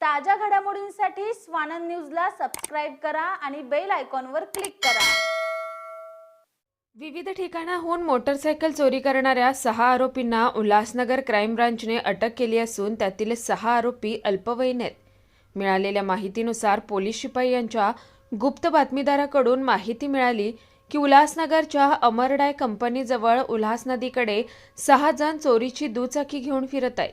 ताज्या घडामोडींसाठी स्वानंद न्यूजला सबस्क्राईब करा आणि बेल आयकॉनवर क्लिक करा. विविध ठिकाणाहून मोटरसायकल चोरी करणाऱ्या सहा आरोपींना उल्हासनगर क्राईम ब्रांचने अटक केली असून त्यातील सहा आरोपी अल्पवयीन आहेत. मिळालेल्या माहितीनुसार पोलीस शिपाई यांच्या गुप्त बातमीदाराकडून माहिती मिळाली की उल्हासनगरच्या अमरडाय कंपनीजवळ उल्हास नदीकडे सहा जण चोरीची दुचाकी घेऊन फिरत आहेत.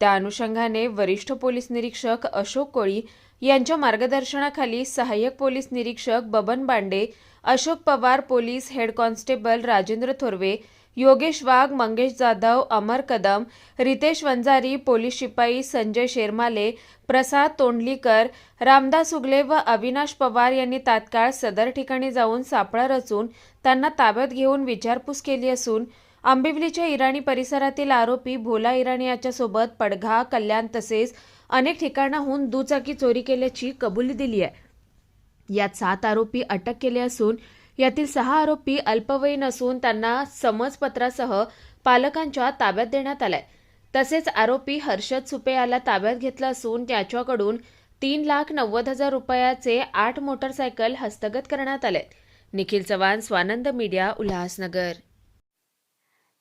त्या अनुषंगाने वरिष्ठ पोलीस निरीक्षक अशोक कोळी यांच्या मार्गदर्शनाखाली सहाय्यक पोलीस निरीक्षक Baban Bande Ashok Pawar police head constable Rajendra Thorve Yogesh Wagh Mangesh Jadhav Amar Kadam Ritesh Vanjari police शिपाई संजय शेरमाले प्रसाद तोंडलीकर रामदास उगले व अविनाश पवार यांनी तात्काळ सदर ठिकाणी जाऊन सापळा रचून त्यांना ताब्यात घेऊन विचारपूस केली असून आंबिवलीच्या इराणी परिसरातील आरोपी भोला इराणी याच्यासोबत पडघा कल्याण तसेच अनेक ठिकाणाहून दुचाकी चोरी केल्याची कबुली दिली आहे. यात सात आरोपी अटक केले असून यातील सहा आरोपी अल्पवयीन असून त्यांना समजपत्रासह पालकांच्या ताब्यात देण्यात आलाय. तसेच आरोपी हर्षद सुपे याला ताब्यात घेतला असून त्याच्याकडून तीन लाख नव्वद हजार रुपयाचे आठ मोटरसायकल हस्तगत करण्यात आले निखिल चव्हाण स्वानंद मीडिया उल्हासनगर.